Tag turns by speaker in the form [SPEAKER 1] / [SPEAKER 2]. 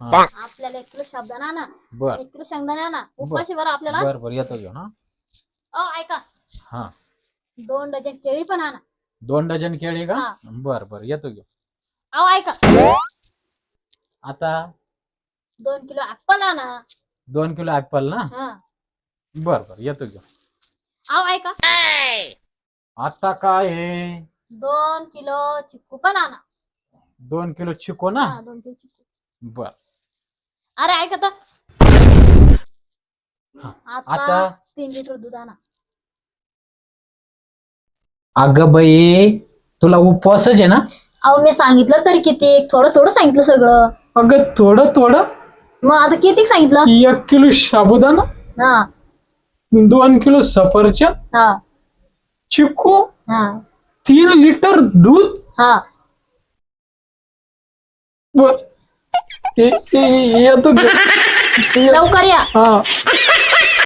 [SPEAKER 1] आपल्याला एक किलो साबदाणा आणा
[SPEAKER 2] बर.
[SPEAKER 1] एक किलो शेंगदाणे आणा उपाशी बरं आपल्याला
[SPEAKER 2] बर बर. येतो घेऊन हा.
[SPEAKER 1] अ ऐका.
[SPEAKER 2] हा.
[SPEAKER 1] दोन डझन केळी पण आणा.
[SPEAKER 2] दोन डझन केळी का?
[SPEAKER 1] हा.
[SPEAKER 2] बर बर. येतो घेऊन.
[SPEAKER 1] अहो ऐका.
[SPEAKER 2] आता?
[SPEAKER 1] दोन किलो ऍपल आणा.
[SPEAKER 2] दोन किलो ऍपल ना?
[SPEAKER 1] हा.
[SPEAKER 2] बर बर. येतो घेऊन.
[SPEAKER 1] अहो ऐका.
[SPEAKER 2] आता काय आहे
[SPEAKER 1] दोन किलो चिक्कू पण आणा.
[SPEAKER 2] दोन किलो चिको ना?
[SPEAKER 1] हा, दोन किलो चिक्कू.
[SPEAKER 2] बर.
[SPEAKER 1] अरे ऐका. आता.
[SPEAKER 2] आता
[SPEAKER 1] तीन लिटर दूध आणा.
[SPEAKER 2] अगं बाई तुला उपवासच आहे ना?
[SPEAKER 1] अहो मी सांगितलं तरी किती? थोडं थोडं सांगितलं सगळं.
[SPEAKER 2] अगं थोडं थोडं?
[SPEAKER 1] मग आता किती सांगितलं?
[SPEAKER 2] एक किलो साबुदाणा?
[SPEAKER 1] हा.
[SPEAKER 2] दोन किलो सफरचंद?
[SPEAKER 1] हा.
[SPEAKER 2] चिकू?
[SPEAKER 1] हा.
[SPEAKER 2] तीन लिटर दूध?
[SPEAKER 1] हा.
[SPEAKER 2] बर येतो.
[SPEAKER 1] लवकर या
[SPEAKER 2] हा